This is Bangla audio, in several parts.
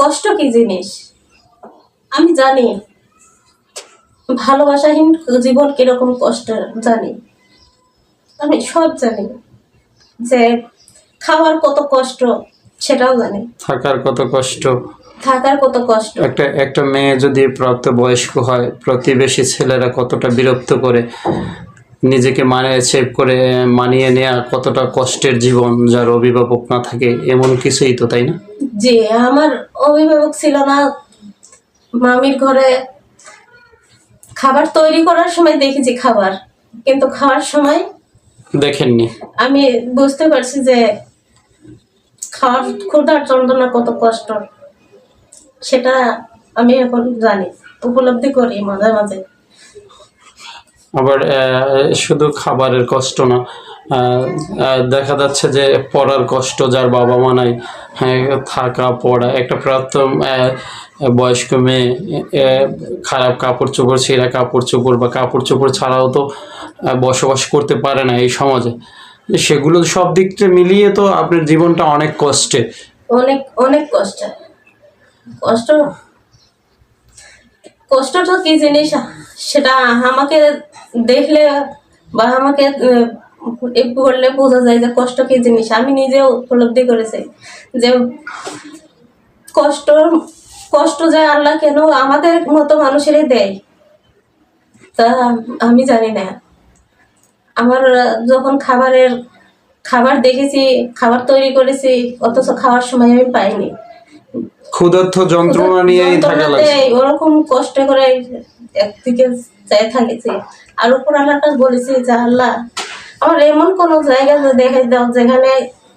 কষ্ট কি জিনিস? আমি জানি ভালোবাসাহীন জীবন কীরকম কষ্ট জানি। আমি সব জানি যে খাওয়ার কত কষ্ট সেটাও জানি। থাকার কত কষ্ট? থাকার কত কষ্ট। একটা একটা মেয়ে যদি প্রাপ্ত বয়স্ক হয় প্রতিবেশী ছেলেরা কতটা বিরক্ত করে নিজেকে মানে সেভ করে মানিয়ে নেওয়া কতটা কষ্টের জীবন যার অভিভাবক না থাকে এমন কিছুই তো তাই না? যে আমার অভিভাবক ছিল না। মামির ঘরে খাবার তৈরি করার সময় দেখেছি খাবার কিন্তু খাওয়ার সময় দেখেননি। আমি বুঝতে পারছি যে খাওয়ার ক্ষুধার যন্ত্রণা কত কষ্ট। সেটা আমি এখন জানি উপলব্ধি করি মাঝে মাঝে। আবার শুধু খাবারের কষ্ট না দেখা যাচ্ছে যে পড়ার কষ্ট যার বাবা মা নাই হ্যাঁ থাকা, পড়া, একটা প্রাপ্ত বয়স্ক মেয়ে খারাপ কাপড় চোপড়, ছেঁড়া কাপড় চোপড় বা কাপড় চোপড় ছাড়াও তো বসবাস করতে পারে না এই সমাজে। সেগুলো সব দিক থেকে মিলিয়ে তো আপনার জীবনটা অনেক কষ্টে। অনেক অনেক কষ্ট। কষ্ট কষ্টটা কি জিনিস? সেটা আমাকে দেখলে বা আমাকে আহ, এ করলে বোঝা যায় যে কষ্ট কি জিনিস? আমি নিজেও উপলব্ধি করেছি যে কষ্ট কষ্ট যে আল্লাহ কেন আমাদের মতো মানুষেরই দেয়। তা আমি জানি না। আমার যখন খাবারের খাবার দেখেছি খাবার তৈরি করেছি অথচ খাওয়ার সময় আমি পাইনি। ক্ষুধার্থ যন্ত্রণা নিয়েই থাকা লাগছে। ওরকম কষ্ট করে একদিকে চাই থাকেছি। আর উপর আল্লাহর কাছে বলেছি যে আল্লাহ আমার এমন কোনো জায়গা দেখে দাও যেখানে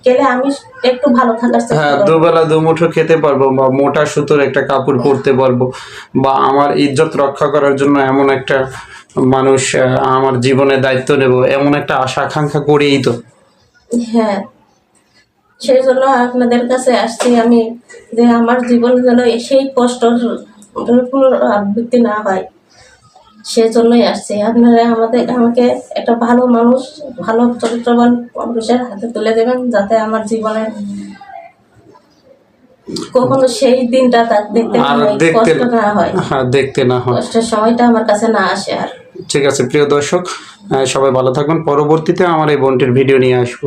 গেলে আমি একটু ভালো থাকার চেষ্টা হ্যাঁ দুবেলা দুমুঠো খেতে পারব বা মোটা সুতোর একটা কাপড় পরতে পারব বা আমার ইজ্জত রক্ষা করার জন্য এমন একটা মানুষ আমার জীবনে দায়িত্ব নেব এমন একটা আশা আকাঙ্ক্ষা করেই তো। হ্যাঁ সেই জন্য আপনাদের কাছে আসছি আমি যে আমার জীবনে যেন সেই কষ্টর পুনরাবৃত্তি না হয়। সেই জন্যই আসছি। আপনারা আমাদের আমাকে একটা ভালো মানুষ ভালো চরিত্রবান মানুষের হাতে তুলে দেবেন যাতে আমার জীবনে কখনো সেই দিনটা তার দেখতে না হয়, দেখতে কষ্ট না হয়। হ্যাঁ দেখতে না হয়। কষ্টের সময়টা আমার কাছে না আসে আর। ঠিক আছে প্রিয় দর্শক সবাই ভালো থাকবেন। পরবর্তীতে আমার এই বোনটির ভিডিও নিয়ে আসব।